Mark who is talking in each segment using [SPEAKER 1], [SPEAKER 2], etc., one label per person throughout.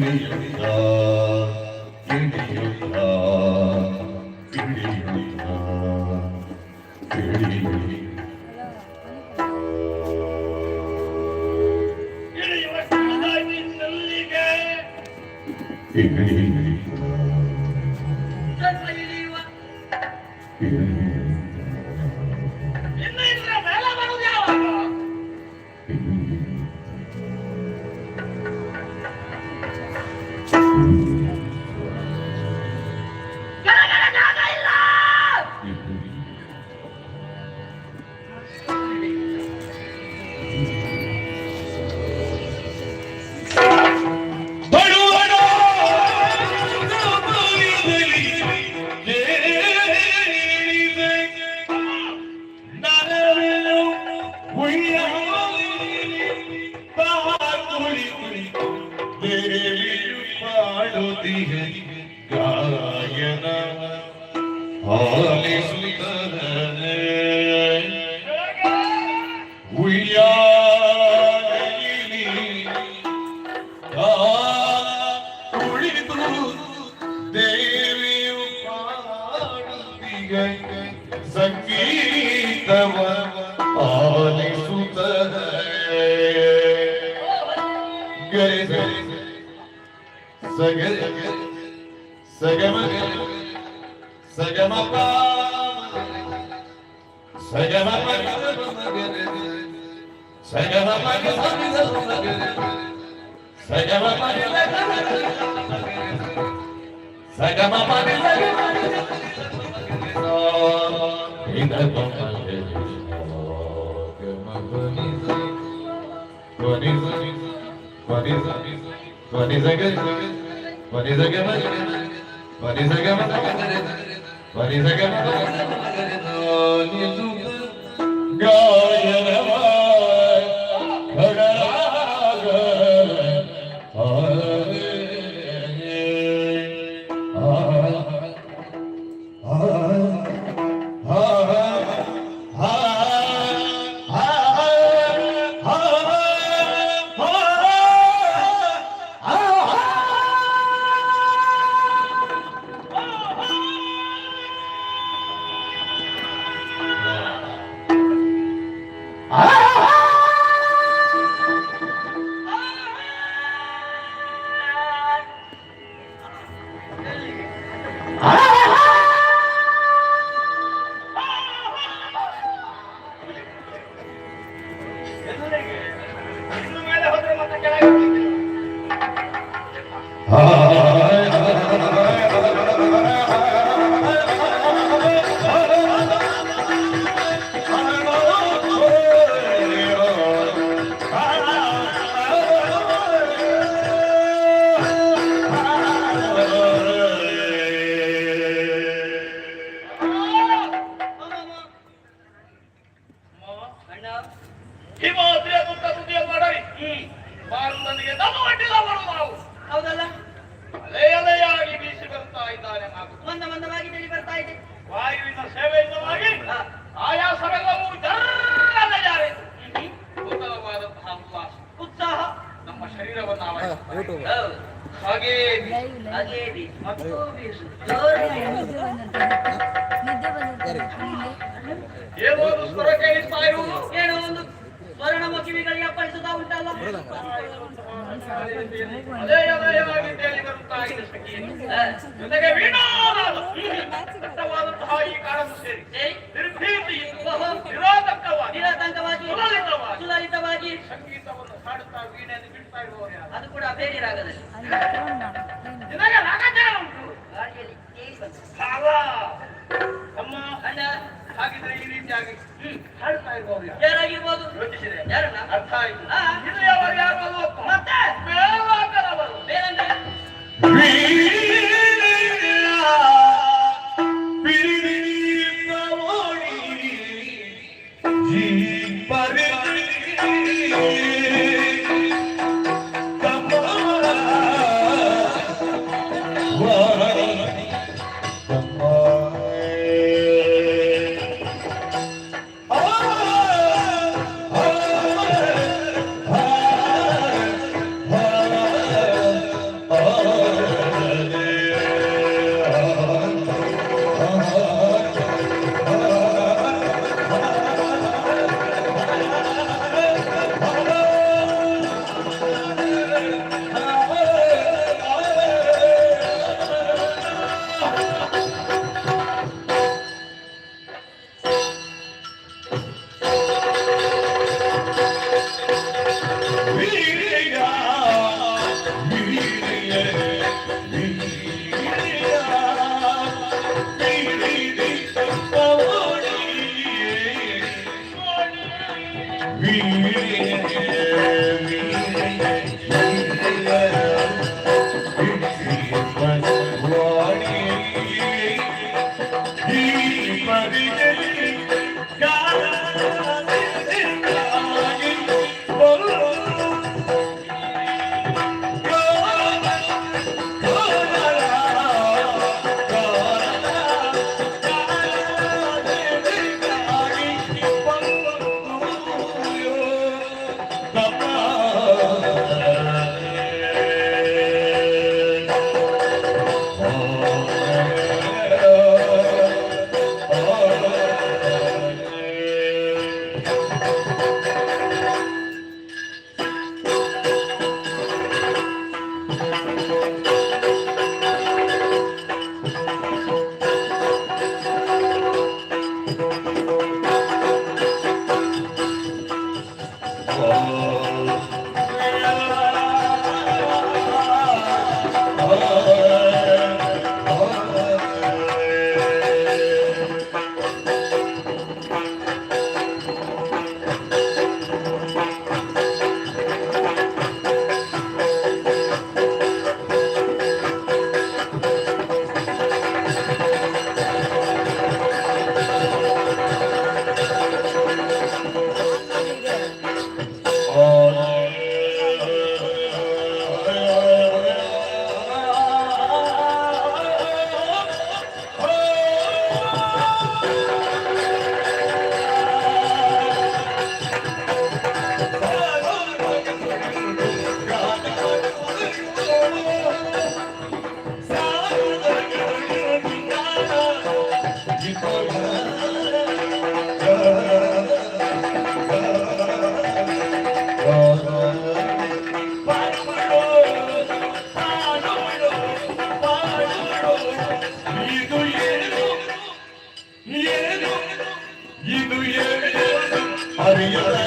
[SPEAKER 1] Vinayuta, Vinayuta, Vinayuta. What is again?
[SPEAKER 2] What is again? God. Ah!
[SPEAKER 1] ವಾಯುವಿನ ಸೇವೆಯಿಂದವಾಗಿ ಆಯಾಸವೆಲ್ಲವೂ ಜರ್ರನೆ ಜಾರಿತು. ನೂತನವಾದಂತಹ ಉಲ್ಲಾಸ
[SPEAKER 2] ಉತ್ಸಾಹ
[SPEAKER 1] ನಮ್ಮ ಶರೀರವನ್ನು ಆವರಿಸಿತು.
[SPEAKER 2] ಹೌದು.
[SPEAKER 1] ಹಾಗೆ
[SPEAKER 2] ಹಾಗೇ ಇದೆ. ಮತ್ತು ಬೀಸು. ಜೋರಾಗಿ.
[SPEAKER 1] ಏನೋ ಒಂದು ಸ್ವರ ಕೇಳಿಸ್ತಾ ಇರುವುದು.
[SPEAKER 2] ಏನೋ ಒಂದು ಸ್ವರ್ಣಮ ಕಿವಿಗಳಿಗೆ ಅಪ್ಪಳಿಸುತ್ತಾ ಉಂಟಲ್ಲ.
[SPEAKER 1] ಅದೇ ಜೊತೆಗೆ ಈ ಸೇರಿ
[SPEAKER 2] ಸೇರಿ
[SPEAKER 1] ನಿರ್ಭೀತಿಯಿಂದ ನಿರಾತಂಕವಾಗಿ
[SPEAKER 2] ನಿರಾತಂಕವಾಗಿ
[SPEAKER 1] ಸುಲಲಿತವಾಗಿ
[SPEAKER 2] ಸುಲಲಿತವಾಗಿ
[SPEAKER 1] ಸಂಗೀತವನ್ನು ಹಾಡುತ್ತಾ ವೀಣೆಯನ್ನು ಬಿಡ್ತಾ ಇರುವವರು
[SPEAKER 2] ಅದು ಕೂಡ ಬೇರೆ ರಾಗದಲ್ಲಿ
[SPEAKER 1] ನಿನಗೆ ರಾಗಜ್ಞಾನ ಉಂಟು
[SPEAKER 2] ಅಣ್ಣ
[SPEAKER 1] ಹಾಗಿದ್ರೆ ಈ ರೀತಿಯಾಗಿ ಹಾಡ್ತಾ ಇರುವವರು ಯಾರು
[SPEAKER 2] ಯಾರಾಗಿರ್ಬೋದು?
[SPEAKER 1] ಯೋಚಿಸಿದೆ.
[SPEAKER 2] ಯಾರನ್ನ
[SPEAKER 1] ಅರ್ಥ ಆಯ್ತು. ಇದು ಯಾವಾಗ ಯಾರು
[SPEAKER 3] Oh, ಇದು ಏನು
[SPEAKER 1] ಹರಿಯಲೇ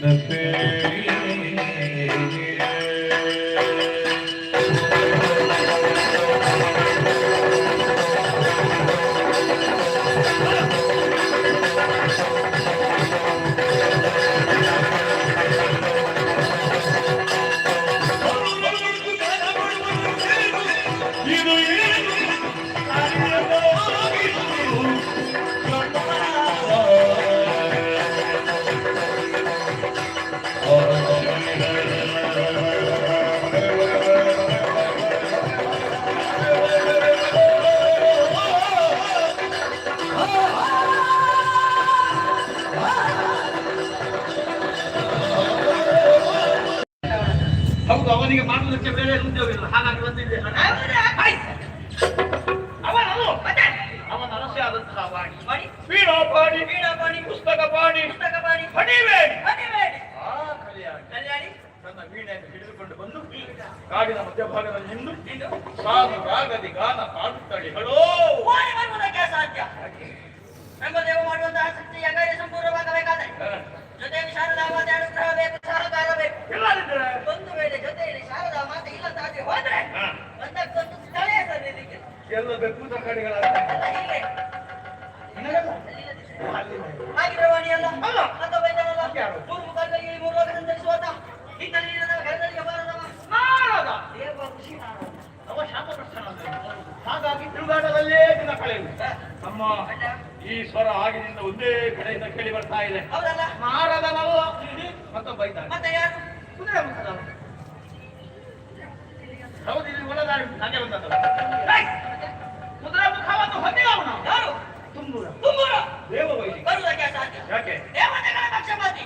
[SPEAKER 1] the fair. ಆದಂತಹ ವಾಣಿ
[SPEAKER 2] ವಾಣಿ.
[SPEAKER 1] ಪಾಣಿ
[SPEAKER 2] ವೀಣಾ ಪಾಣಿ.
[SPEAKER 1] ಪುಸ್ತಕ ಪಾಣಿ
[SPEAKER 2] ಪುಸ್ತಕ ಪಾಣಿ.
[SPEAKER 1] ಹಣಿಬೇಡಿ.
[SPEAKER 2] ಹಣಿಬೇಡಿ.
[SPEAKER 1] ಆ ಕಲಿಯಾಗಿ
[SPEAKER 2] ಕಲ್ಯಾಣಿ.
[SPEAKER 1] ತನ್ನ ವೀಣೆಯನ್ನು ಹಿಡಿದುಕೊಂಡು ಬಂದು ಕಾಡಿನ ಮಧ್ಯಭಾಗದಲ್ಲಿ ನಿಂದು. ಸಾಲು ರಾಗದಿ ಗಾನ ಪಾಡುತ್ತಳಿ ಹಲೋ.
[SPEAKER 2] ವಾಣಿ ಬರುವುದಕ್ಕೆ ಅಸಾಧ್ಯ ರಂಗದೇವ ಮಾಡುವಂತಹ ಶಕ್ತಿ ಯಗಾರಿ ಸಂಪೂರ್ಣವಾಗಬೇಕಾದ್ರೆ ಜೊತೆಯಲ್ಲಿ ಶಾರದಾ ಮಾತೆ ಅನುಗ್ರಹ ಬೇಕು ಸಹಕಾರ ಬೇಕು
[SPEAKER 1] ಇಲ್ಲದಿದ್ದರೆ
[SPEAKER 2] ಒಂದು ವೇಳೆ ಜೊತೆಯಲ್ಲಿ ಶಾರದಾ ಮಾತೆ ಇಲ್ಲದಾದ್ರೆ ಹೋದ್ರೆ. ಒಂದಕ್ಕೊಂದು ಸ್ಥಳೀಯ ಸನ್ನಿಧಿಗೆ
[SPEAKER 1] ಎಲ್ಲ ಬೇಕು ಕಡೆಗಳಾಗ್ತದೆ ಈ ಸ್ವರ ಆಗಿನಿಂದ ಒಂದೇ ಕಡೆಯಿಂದ ಕೇಳಿ ಬರ್ತಾ ಇದೆ.
[SPEAKER 2] ಹೌದಲ್ಲ?
[SPEAKER 1] ನಾರದನಲ್ಲ ಮತ್ತೊಬ್ಬ ಇದ್ದಾರೆ ಹೌದು ಇದು ಒಳದಾರಿ ಹಾಗೆ ಬಂದದ್ದು. ಕುದುರೆ ಮುಖವನ್ನು ಹೊಂದಿದವನು
[SPEAKER 2] ಯಾರು?
[SPEAKER 1] ತುಂಬೂರ
[SPEAKER 2] ತುಂಬೂರ
[SPEAKER 1] ದೇವ ವೈದಿಕ
[SPEAKER 2] ಬರುವುದಕ್ಕೆ
[SPEAKER 1] ಯಾಕೆ?
[SPEAKER 2] ದೇವತೆಗಳ ಪಕ್ಷಪಾತಿ.